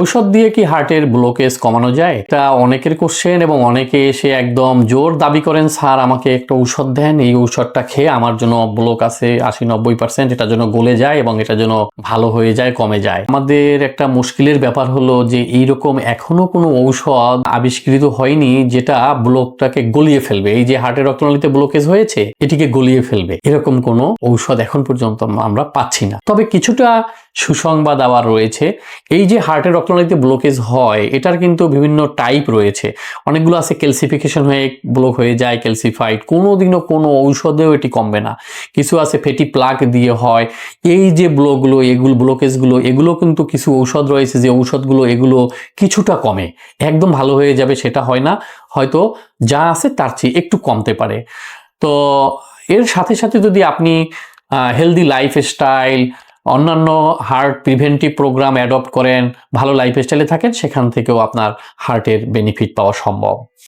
ঔষধ দিয়ে কি হার্টের ব্লকেজ কমানো যায়? এটা অনেকের কোশ্চেন এবং অনেকে এসে একদম জোর দাবি করেন, স্যার, আমাকে একটা ঔষধ দেন। এই ঔষধটা খেয়ে আমার জন্য ব্লক আছে আশি নব্বই পার্সেন্ট এটা যেন গলে যায় এবং এটা যেন ভালো হয়ে যায়, কমে যায়। আমাদের একটা মুশকিলের ব্যাপার হলো যে, এইরকম এখনও কোনো ঔষধ আবিষ্কৃত হয়নি যেটা ব্লকটাকে গলিয়ে ফেলবে। এই যে হার্টের রক্তনালীতে ব্লকেজ হয়েছে, এটিকে গলিয়ে ফেলবে। এরকম কোনো ঔষধ এখন পর্যন্ত আমরা পাচ্ছি না। তবে কিছুটা সুসংবাদ আবার রয়েছে। এই যে হার্টের রক্তনালীতে ব্লকেজ হয়, এটার কিন্তু বিভিন্ন টাইপ রয়েছে। অনেকগুলো আছে ক্যালসিফিকেশন হয়ে ব্লক হয়ে যায় ক্যালসিফাইড কোনোদিনও কোনো ঔষধেও এটি কমবে না। কিছু আছে ফেটি প্লাক দিয়ে হয়। এই যে ব্লকগুলো এগুলো ব্লকেজগুলো এগুলো কিন্তু কিছু ঔষধ রয়েছে যে ঔষধগুলো, এগুলো কিছুটা কমে। একদম ভালো হয়ে যাবে সেটা হয় না। হয়তো যা আছে তার চেয়ে একটু কমতে পারে। তো এর সাথে সাথে যদি আপনি হেলদি লাইফ স্টাইল অন্যান্য হার্ট প্রিভেন্টিভ প্রোগ্রাম অ্যাডপ্ট করেন, ভালো লাইফস্টাইলে থাকেন, সেখান থেকেও আপনার হার্টের বেনিফিট পাওয়া সম্ভব।